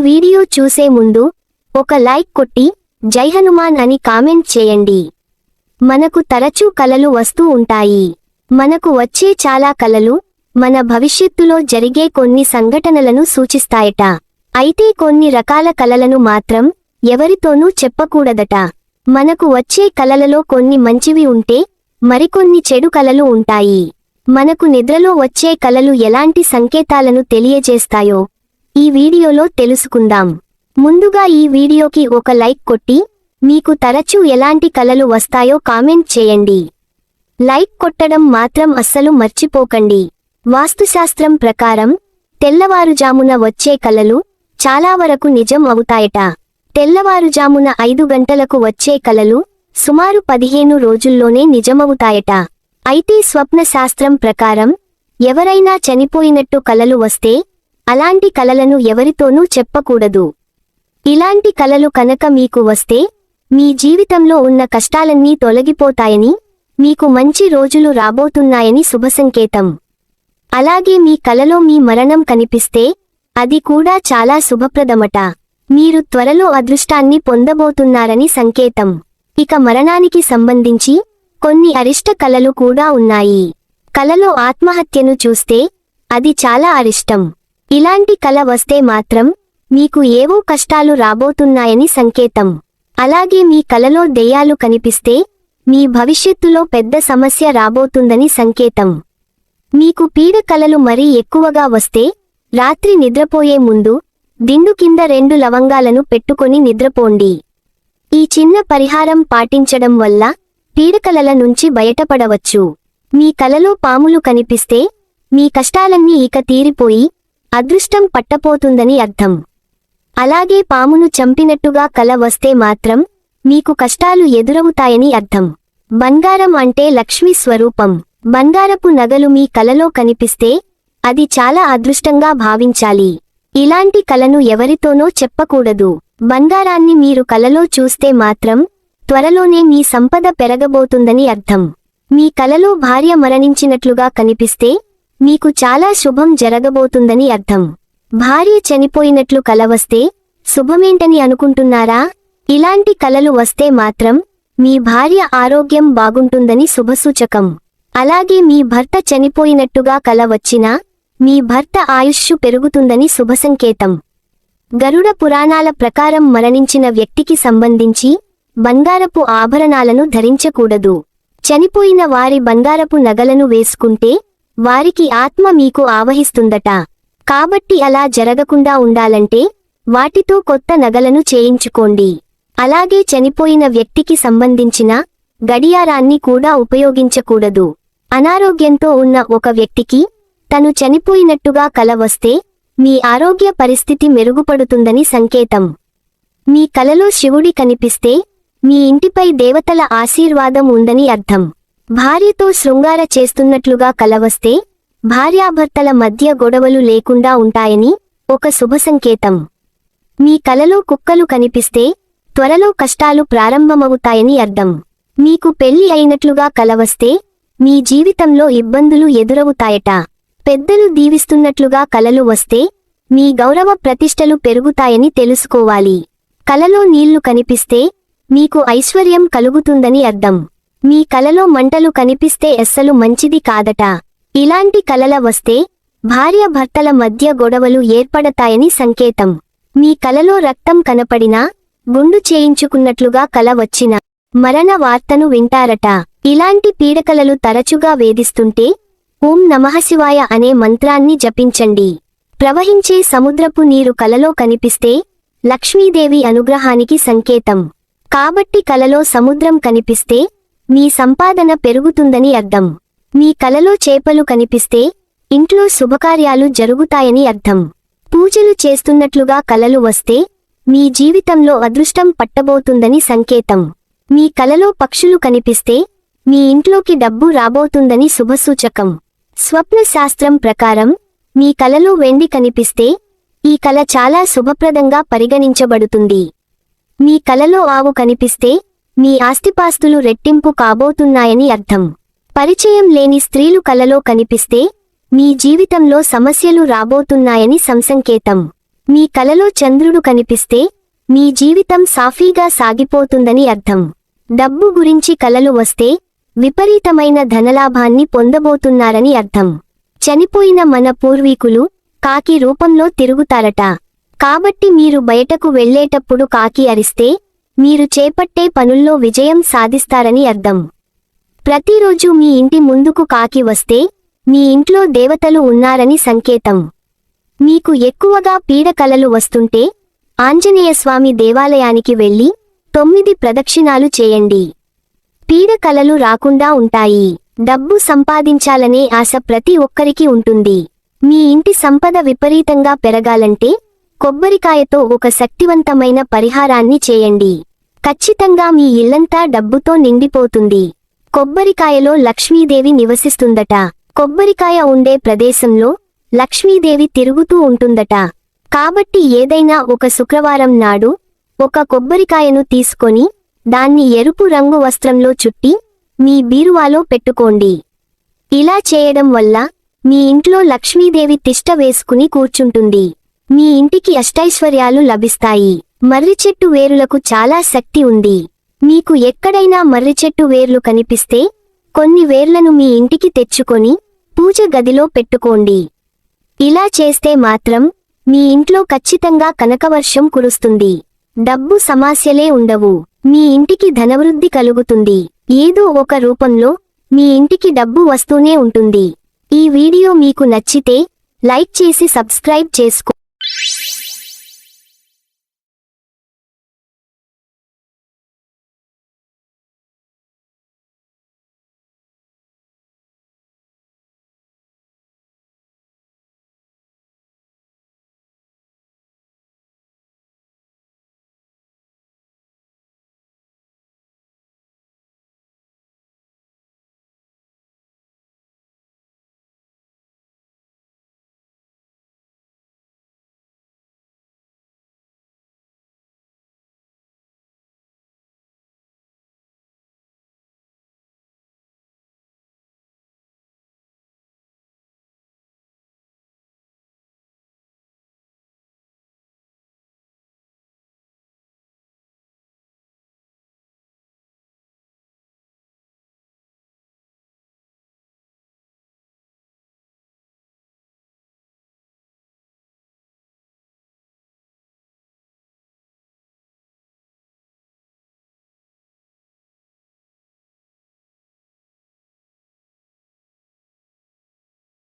Video చూసే ముందు ఒక లైక్ కొట్టి జై హనుమాన్ అని కామెంట్ చేయండి. మనకు తరచూ కలలు వస్తూ ఉంటాయి. మనకు వచ్చే చాలా కలలు మన భవిష్యత్తులో జరిగే కొన్ని సంఘటనలను సూచిస్తాయట. అయితే కొన్ని రకాల కలలను మాత్రం ఎవరితోనూ చెప్పకూడదట. మనకు వచ్చే కలలలో కొన్ని మంచివి ఉంటే మరికొన్ని చెడు కలలు ఉంటాయి. మనకు నిద్రలో వచ్చే కలలు ఎలాంటి సంకేతాలను తెలియజేస్తాయో ఈ వీడియోలో తెలుసుకుందాం. ముందుగా ఈ వీడియోకి ఒక లైక్ కొట్టి మీకు తరచూ ఎలాంటి కలలు వస్తాయో కామెంట్ చేయండి. లైక్ కొట్టడం మాత్రం అస్సలు మర్చిపోకండి. వాస్తుశాస్త్రం ప్రకారం తెల్లవారుజామున వచ్చే కలలు చాలా వరకు నిజం అవుతాయట. తెల్లవారుజామున ఐదు గంటలకు వచ్చే కలలు సుమారు పదిహేను రోజుల్లోనే నిజమవుతాయట. అయితే స్వప్న శాస్త్రం ప్రకారం ఎవరైనా చనిపోయినట్టు కలలు వస్తే అలాంటి కలలను ఎవరితోనూ చెప్పకూడదు. ఇలాంటి కలలు కనుక మీకు వస్తే మీ జీవితంలో ఉన్న కష్టాలన్నీ తొలగిపోతాయని మీకు మంచి రోజులు రాబోతున్నాయని శుభసంకేతం. అలాగే మీ కలలో మీ మరణం కనిపిస్తే అది కూడా చాలా శుభప్రదమట. మీరు త్వరలో అదృష్టాన్ని పొందబోతున్నారని సంకేతం. ఇక మరణానికి సంబంధించి కొన్ని అరిష్ట కలలు కూడా ఉన్నాయి. కలలో ఆత్మహత్యను చూస్తే అది చాలా అరిష్టం. ఇలాంటి కల వస్తే మాత్రం మీకు ఏవో కష్టాలు రాబోతున్నాయని సంకేతం. అలాగే మీ కలలో దెయ్యాలు కనిపిస్తే మీ భవిష్యత్తులో పెద్ద సమస్య రాబోతుందని సంకేతం. మీకు పీడ కలలు మరీ ఎక్కువగా వస్తే రాత్రి నిద్రపోయే ముందు దిండు కింద రెండు లవంగాలను పెట్టుకొని నిద్రపోండి. ఈ చిన్న పరిహారం పాటించడం వల్ల పీడకలల నుంచి బయటపడవచ్చు. మీ కలలో పాములు కనిపిస్తే మీ కష్టాలన్నీ ఇక తీరిపోయి అదృష్టం పట్టపోతుందని అర్థం. అలాగే పామును చంపినట్టుగా కల వస్తే మాత్రం మీకు కష్టాలు ఎదురవుతాయని అర్థం. బంగారం అంటే లక్ష్మీ స్వరూపం. బంగారపు నగలు మీ కలలో కనిపిస్తే అది చాలా అదృష్టంగా భావించాలి. ఇలాంటి కలను ఎవరితోనో చెప్పకూడదు. బంగారాన్ని మీరు కలలో చూస్తే మాత్రం త్వరలోనే మీ సంపద పెరగబోతుందని అర్థం. మీ కలలో భార్య మరణించినట్లుగా కనిపిస్తే మీకు చాలా శుభం జరగబోతుందని అర్థం. భార్య చనిపోయినట్లు కల వస్తే శుభమేంటని అనుకుంటున్నారా? ఇలాంటి కలలు వస్తే మాత్రం మీ భార్య ఆరోగ్యం బాగుంటుందని శుభసూచకం. అలాగే మీ భర్త చనిపోయినట్టుగా కల వచ్చినా మీ భర్త ఆయుష్షు పెరుగుతుందని శుభసంకేతం. గరుడ పురాణాల ప్రకారం మరణించిన వ్యక్తికి సంబంధించి బంగారపు ఆభరణాలను ధరించకూడదు. చనిపోయిన వారి బంగారపు నగలను వేసుకుంటే వారికి ఆత్మ మీకు ఆవహిస్తుందట. కాబట్టి అలా జరగకుండా ఉండాలంటే వాటితో కొత్త నగలను చేయించుకోండి. అలాగే చనిపోయిన వ్యక్తికి సంబంధించిన గడియారాన్ని కూడా ఉపయోగించకూడదు. అనారోగ్యంతో ఉన్న ఒక వ్యక్తికి తను చనిపోయినట్టుగా కల వస్తే మీ ఆరోగ్య పరిస్థితి మెరుగుపడుతుందని సంకేతం. మీ కలలో శివుడి కనిపిస్తే మీ ఇంటిపై దేవతల ఆశీర్వాదం ఉందని అర్థం. భార్యతో శృంగార చేస్తున్నట్లుగా కలవస్తే భార్యాభర్తల మధ్య గొడవలు లేకుండా ఉంటాయని ఒక శుభ సంకేతం. మీ కలలో కుక్కలు కనిపిస్తే త్వరలో కష్టాలు ప్రారంభమవుతాయని అర్థం. మీకు పెళ్ళి అయినట్లుగా కలవస్తే మీ జీవితంలో ఇబ్బందులు ఎదురవుతాయట. పెద్దలు దీవిస్తున్నట్లుగా కలలు వస్తే మీ గౌరవ ప్రతిష్టలు పెరుగుతాయని తెలుసుకోవాలి. కలలో నీళ్ళు కనిపిస్తే మీకు ఐశ్వర్యం కలుగుతుందని అర్థం. మీ కలలో మంటలు కనిపిస్తే అస్సలు మంచిది కాదట. ఇలాంటి కలల వస్తే భార్య భర్తల మధ్య గొడవలు ఏర్పడతాయని సంకేతం. మీ కలలో రక్తం కనపడినా గుండు చేయించుకున్నట్లుగా కల వచ్చిన మరణ వార్తను వింటారట. ఇలాంటి పీడకలలు తరచుగా వేధిస్తుంటే ఓం నమఃశివాయ అనే మంత్రాన్ని జపించండి. ప్రవహించే సముద్రపు నీరు కలలో కనిపిస్తే లక్ష్మీదేవి అనుగ్రహానికి సంకేతం. కాబట్టి కలలో సముద్రం కనిపిస్తే మీ సంపాదన పెరుగుతుందని అర్థం. మీ కలలో చేపలు కనిపిస్తే ఇంట్లో శుభకార్యాలు జరుగుతాయని అర్థం. పూజలు చేస్తున్నట్లుగా కలలు వస్తే మీ జీవితంలో అదృష్టం పట్టబోతుందని సంకేతం. మీ కలలో పక్షులు కనిపిస్తే మీ ఇంట్లోకి డబ్బు రాబోతుందని శుభసూచకం. స్వప్నశాస్త్రం ప్రకారం మీ కలలో వెండి కనిపిస్తే ఈ కల చాలా శుభప్రదంగా పరిగణించబడుతుంది. మీ కలలో ఆవు కనిపిస్తే మీ ఆస్తిపాస్తులు రెట్టింపు కాబోతున్నాయని అర్థం. పరిచయం లేని స్త్రీలు కలలో కనిపిస్తే మీ జీవితంలో సమస్యలు రాబోతున్నాయని సంసంకేతం. మీ కలలో చంద్రుడు కనిపిస్తే మీ జీవితం సాఫీగా సాగిపోతుందని అర్థం. డబ్బు గురించి కలలు వస్తే విపరీతమైన ధనలాభాన్ని పొందబోతున్నారని అర్థం. చనిపోయిన మన పూర్వీకులు కాకి రూపంలో తిరుగుతారట. కాబట్టి మీరు బయటకు వెళ్ళేటప్పుడు కాకి అరిస్తే మీరు చేపట్టే పనుల్లో విజయం సాధిస్తారని అర్థం. ప్రతిరోజు మీ ఇంటి ముందుకు కాకి వస్తే మీ ఇంట్లో దేవతలు ఉన్నారని సంకేతం. మీకు ఎక్కువగా పీడకలలు వస్తుంటే ఆంజనేయస్వామి దేవాలయానికి వెళ్ళి తొమ్మిది ప్రదక్షిణాలు చేయండి. పీడకలలు రాకుండా ఉంటాయి. డబ్బు సంపాదించాలనే ఆశ ప్రతి ఒక్కరికి ఉంటుంది. మీ ఇంటి సంపద విపరీతంగా పెరగాలంటే కొబ్బరికాయతో ఒక శక్తివంతమైన పరిహారాన్ని చేయండి. ఖచ్చితంగా మీ ఇల్లంతా డబ్బుతో నిండిపోతుంది. కొబ్బరికాయలో లక్ష్మీదేవి నివసిస్తుందట. కొబ్బరికాయ ఉండే ప్రదేశంలో లక్ష్మీదేవి తిరుగుతూ ఉంటుందట. కాబట్టి ఏదైనా ఒక శుక్రవారం నాడు ఒక కొబ్బరికాయను తీసుకొని దాన్ని ఎరుపు రంగు వస్త్రంలో చుట్టి మీ బీరువాలో పెట్టుకోండి. ఇలా చేయడం వల్ల మీ ఇంట్లో లక్ష్మీదేవి తిష్ట వేసుకుని కూర్చుంటుంది. మీ ఇంటికి అష్టైశ్వర్యాలు లభిస్తాయి. మర్రి చెట్టు వేరులకు చాలా శక్తి ఉంది. మీకు ఎక్కడైనా మర్రి చెట్టు వేర్లు కనిపిస్తే కొన్ని వేర్లను మీ ఇంటికి తెచ్చుకొని పూజ గదిలో పెట్టుకోండి. ఇలా చేస్తే మాత్రం మీ ఇంట్లో ఖచ్చితంగా కనకవర్షం కురుస్తుంది. డబ్బు సమస్యలే ఉండవు. మీ ఇంటికి ధనవృద్ధి కలుగుతుంది. ఏదో ఒక రూపంలో మీ ఇంటికి డబ్బు వస్తూనే ఉంటుంది. ఈ వీడియో మీకు నచ్చితే లైక్ చేసి సబ్స్క్రైబ్ చేసుకో